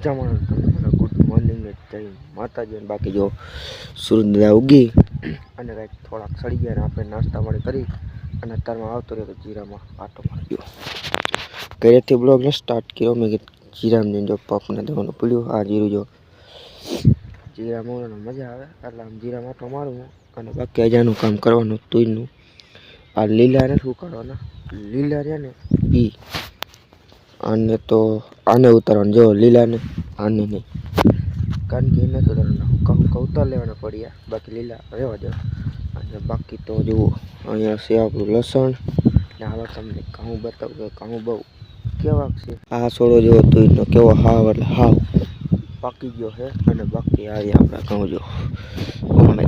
મજામાં good morning જય માતાજી અને બાકી જો સૂર્યદા ઉગી અને કાંઈક થોડાક સડી ગયા અને આપણે નાસ્તા પાણી કરી અને અત્યારમાં આવતો રહ્યો જીરામાં આટો માર્યો. ઘરેથી બ્લોગને સ્ટાર્ટ કર્યો. મેં કે જીરામાં જો પપને દેવાનું પડ્યું. આ જીરું જો જીરા મોરવાનું મજા આવે. એટલે આમ જીરામાં આટો મારું અને બાકી અજાનું કામ કરવાનું તુંયનું. આ લીલા નથી ઉકાળવાના. લીલા રહ્યા ને ઈ. આને તો આને ઉતારવાનું, જો લીલાને, આને નહીં. કારણ કે એને તો ઉતાર લેવાના પડ્યા, બાકી લીલા રહેવા દો. અને બાકી તો જુઓ, અહીંયા છે આપણું લસણ. ને હવે તમને ઘઉં બતાવું કે ઘઉં બહુ કેવા છે. આ છોડો જેવો તો કેવો હાવ એટલે હાવ પાકી ગયો છે. અને બાકી આવી આપણા ઘઉં જો અમે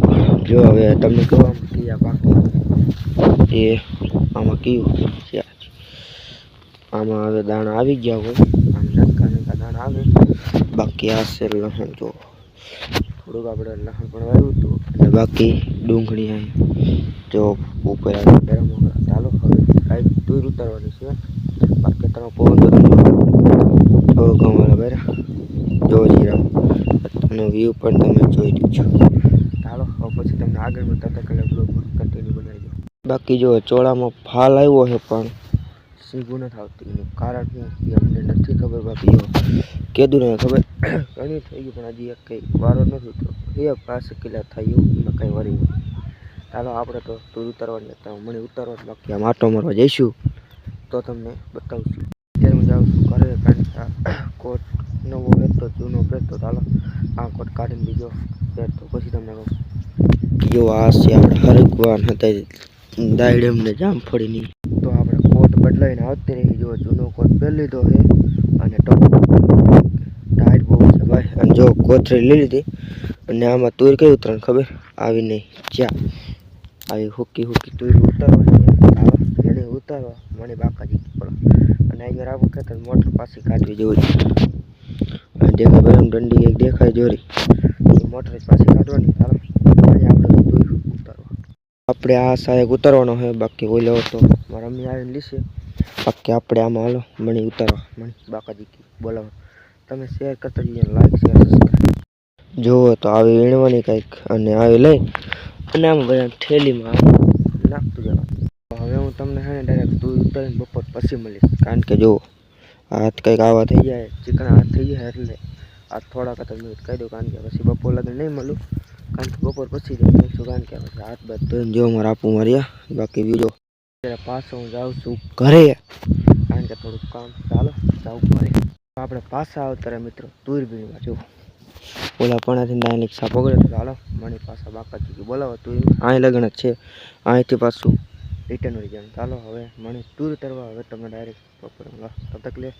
જો હવે તમને કહેવા કયા બાકી. એ આમાં કયું આ? આમાં હવે દાણા આવી ગયા હોય. આમ નનકા નનકા દાણા આવે. બાકી આ છે લસણ જો. થોડુંક આપણે લસણ પણ વાવ્યું હતું. અને બાકી ડુંગળી અહીં જો, ઉપર ચાલો. હવે કાંઈક દૂર ઉતારવાની છે. બાકી તમે પવન થોડું ઘઉં બરાબર બેરા જો, જીરા. અને વ્યૂ પણ તમે જોઈ લીધો ચાલો, હવે પછી તમને આગળ વધતા કલાક બ્લોગ કન્ટિન્યુ બનાવી દો બાકી જો, ચોળામાં ફાલ આવ્યો છે પણ સીગું નથી આવતી એનું કારણ શું? એ અમને નથી ખબર બાકી કીધું ને ખબર. ઘણી થઈ ગઈ પણ હજી એક કંઈ વારો નથી તો એ પાંચ કિલા થયું એમાં કંઈ વરી નહીં. ચાલો આપણે તો દૂર ઉતારવાની હતા મને ઉતારવા બાકી આમ આટો મારવા જઈશું. તો તમને બતાવશું. અત્યારે હું જાઉં છું ઘરે કારણ કે કોટ નવો પહેરતો, જૂનો પહેરતો. ચાલો આ કોટ કાઢીને બીજો પહેરતો. પછી તમને કહું. જો આ છે આપણે હરગવાન હતા દાયડમ ને જામફળીની તો બદલાઈને આવતી રહી. જો જૂનો કોટ પહેરી લીધો છે અને ટાઈટ બહુ છે ભાઈ. અને જો કોથરી લઈ લીધી અને આમાં તુર કઈ ઉતરણ ખબર? આવી નહીં. જ્યાં આવી હુકી હુકી તુર ઉતારવાની એને ઉતારવા. મને બાકાજી અને અહીંયા રાખો કે મોટર પાછી કાઢવી જોઈએ દેખાય ભાઈ દંડી એક દેખાય જોરી. મોટર પાછી કાઢવાની. ચાલો આપણે આપણે આ સાહેબ ઉતારવાનો છે, બાકી ઓલો તો મારા મમ્મી આવીને લીશે. બાકી આપણે આમાં હાલો, મણી ઉતારવા મણી, બાકાજી બોલાવો. તમે શેર કરતા જઈએ લાઈક શેર જુઓ તો આવી વીણવાની કંઈક અને આવી લઈ, અને આમ બધા થેલીમાં નાખતું જવાનું. હવે હું તમને હે ને ડાયરેક્ટ દૂધ ઉતારીને બપોર પછી મળીશ. કારણ કે જુઓ, હાથ કંઈક આવા થઈ જાય, ચીકણા હાથ થઈ જાય એટલે આ થોડાક હતા મેં કહી દઉં કારણ કે પછી બપોર લગ્ન નહીં મળું. કારણ કે બપોર પછી જ કારણ કે રાત બાદ ધોઈને જો મારે આપું માર્યા બાકી બીજો પાછો હું જાઉં છું ઘરે, કારણ કે થોડુંક કામ ચાલો, જાઉં ઘરે. આપણે પાછા આવતા મિત્રો દૂરબીનમાં જો ઓલા પણાથી ડાયરેક્ટ સાપ પકડે તો ચાલો, મણી પાછા બાકાજી બોલાવો તું અહીં લગ્ન છે. અહીંથી પાછું રિટર્ન વળી જાય ચાલો, હવે મણી ટૂર તરવા હવે તમે ડાયરેક્ટ મળો તક લે.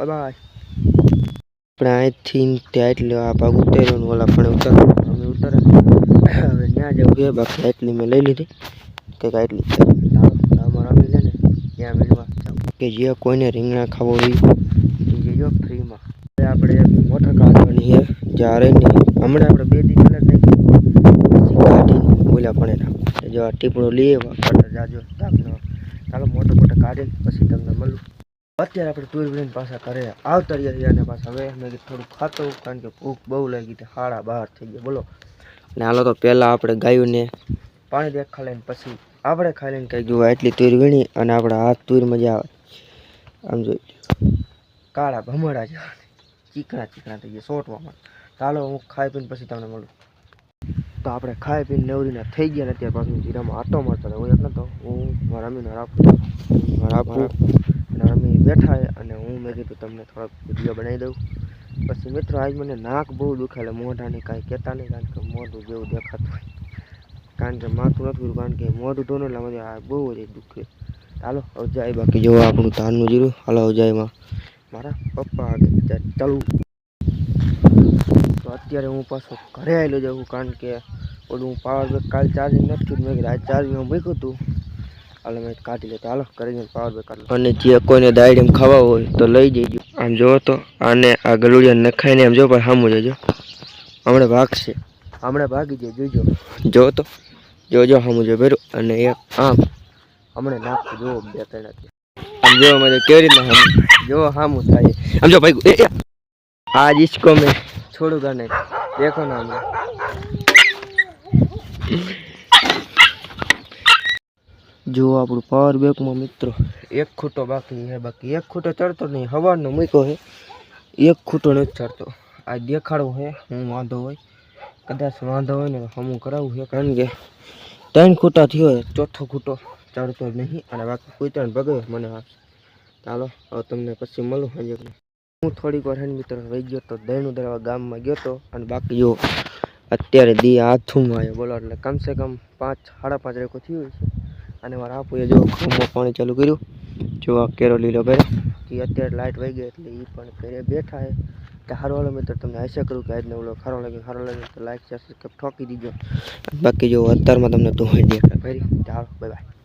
બાય આપણે અહીંથી ત્યાં એટલે આ ભાગ ઉતાર્યો ઓલા પણ ઉતાર છે બાકી એટલી મેં લઈ લીધી. કંઈક આટલી ને, ત્યાં કે જે કોઈને રીંગણા ખાવો હોય એ જજો ફ્રીમાં. આપણે મોટર કાઢવાની છે. જ્યારે ને હમણાં આપણે બે દિવસ પહેલાં નાખી પછી કાઢીને પણ જો આ ટીપડો લઈએ જાજો. તાપનો ચાલો મોટો મોટો કાઢીને પછી તમને મળું. અત્યારે આપણે ટૂર લઈને પાછા ઘરે આવતા રહ્યા અને પાછા હવે મેં થોડું ખાતું કારણ કે ભૂખ બહુ લાગી હતી. હાડા બહાર થઈ ગયા. બોલો. ને હાલો તો પહેલાં આપણે ગાયોને પાણી દેખા લઈને પછી આપણે ખાઈ લઈને કંઈક જોવા એટલી તુર વીણી અને આપણા હાથ તુર મજા આવે. આમ જોઈ કાળા ભમડા જેવા ચીકણા ચીકણા થઈ ગયા સોટવામાં. ચાલો હું ખાઈ પીને પછી તમને મળું. તો આપણે ખાઈ પીને નવરીને થઈ ગયા ને અત્યારે પાછું જીરામાં આટો મારતો હું એક નતો, હું મારા રમીને રાખું. મારા રમી બેઠા અને હું મેં કીધું તમને થોડાક વીડિયો બનાવી દઉં. પછી મિત્રો, આજ મને નાક બહુ દુખે એટલે મોઢાને કાંઈ કહેતા નહીં, કારણ કે મોઢું જેવું દેખાતું હોય. કારણ કે માથું નથી કારણ કે મોઢું ધોનું એટલે મને આ બહુ જ દુખે. ચાલો અવજાય બાકી જો આપણું ધાનનું જીરું. હાલો અવજાયમાં મારા પપ્પા ચાલુ. તો અત્યારે હું પાછો ઘરે આવેલો જાઉં, કારણ કે ઓલું પાવર બેક કાલ ચાર્જિંગ નથી મેં આજ ચાર્જિંગ હું મૂક્યું હતું હાલો મેં કાઢી લેતો. હાલો કરીને પાવર બેક કાઢ અને જે કોઈને દાયડીમ ખાવા હોય તો લઈ જઈજો આમ જોવો તો, આને આ ગલુડિયા નખાઈને આમ જો, પણ સામું જજો. હમણાં ભાગશે. હમણાં ભાગી જાય, જોજો. જો તો, જોજો સામું જો ભેરું અને એ આમ. હમણાં નાખું જોવો બે ત્રણથી આમ જો મને કેવી રીતના સામું જોવો સામું થાય. આમ જો, ભાઈ, એ આ જ ઇસકો મેં છોડું ગાને. દેખો ના જો આપણું પાવર બેંકમાં મિત્રો, એક ખૂટો બાકી છે, બાકી એક ખૂટો ચડતો નહીં હવાનો મૂક્યો છે, એક ખૂટો નથી ચડતો. આ દેખાડવો છે, હું વાંધો હોય, કદાચ વાંધો હોય ને તો હમું કરાવવું છે, કારણ કે ત્રણ ખૂટા થયો છે, ચોથો ખૂટો ચડતો જ નહીં, અને બાકી કોઈ ત્રણ ભગે મને આપશે ચાલો, હવે તમને પછી મળું હજી હું થોડીક વાર હેન મિત્રો વહી ગયો તો દહીણું દરવા ગામમાં ગયો તો, અને બાકી જો, અત્યારે દી હાથમાં આવ્યો બોલો, એટલે કમસે કમ પાંચ, સાડા પાંચ રેકો થયું છે અને મારા આપુએ જો ઘઉંમાં પાણી ચાલુ કર્યું. જો આ કેરો લીલો કર્યો એ અત્યારે લાઇટ વહી ગઈ એટલે એ પણ ઘરે બેઠા હે. કે સારો વાળો મિત્ર, તમને આશા કરું કે આજનો ઓલો સારો લાગે સારો લાગે તો લાઇક શેર સબસ્ક્રાઈબ ઠોકી દીજો. બાકી જો અત્યારમાં તમને ધોઈ દેખાય ફરી. ચાલો બાય બાય